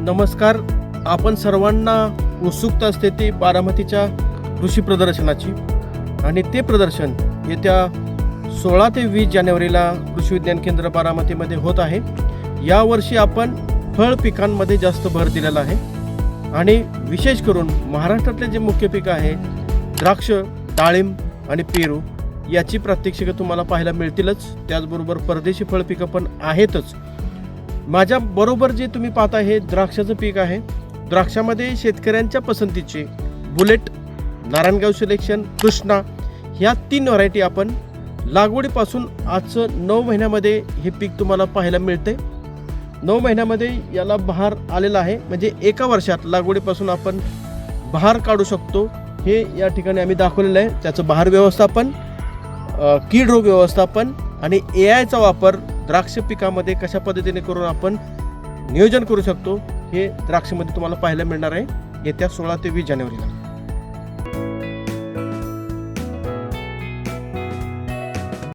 नमस्कार. आपण सर्वांना उत्सुकता असते ती बारामतीच्या कृषी प्रदर्शनाची. आणि ते प्रदर्शन येत्या सोळा ते वीस जानेवारीला कृषी विज्ञान केंद्र बारामतीमध्ये होत आहे. यावर्षी आपण फळ पिकांमध्ये जास्त भर दिलेला आहे. आणि विशेष करून महाराष्ट्रातले जे मुख्य पिकं आहे द्राक्ष डाळिंब आणि पेरू याची प्रात्यक्षिकं तुम्हाला पाहायला मिळतीलच. त्याचबरोबर परदेशी फळ पिकं पण आहेतच. माझ्या बरोबर जे तुम्ही पाहता हे द्राक्षाचं पीक आहे. द्राक्षामध्ये शेतकऱ्यांच्या पसंतीचे बुलेट नारायणगाव सिलेक्शन कृष्णा ह्या तीन व्हरायटी आपण लागवडीपासून आजचं नऊ महिन्यामध्ये हे पीक तुम्हाला पाहायला मिळते नऊ महिन्यामध्ये याला बहार आलेला आहे. म्हणजे एका वर्षात लागवडीपासून आपण बहार काढू शकतो. हे या ठिकाणी आम्ही दाखवलेलं आहे. त्याचं बहार व्यवस्थापन कीड रोग व्यवस्थापन आणि ए आयचा वापर द्राक्ष पिकामध्ये कशा पद्धतीने करून आपण नियोजन करू शकतो हे द्राक्षमध्ये तुम्हाला पाहायला मिळणार आहे. येत्या सोळा ते वीस जानेवारीला.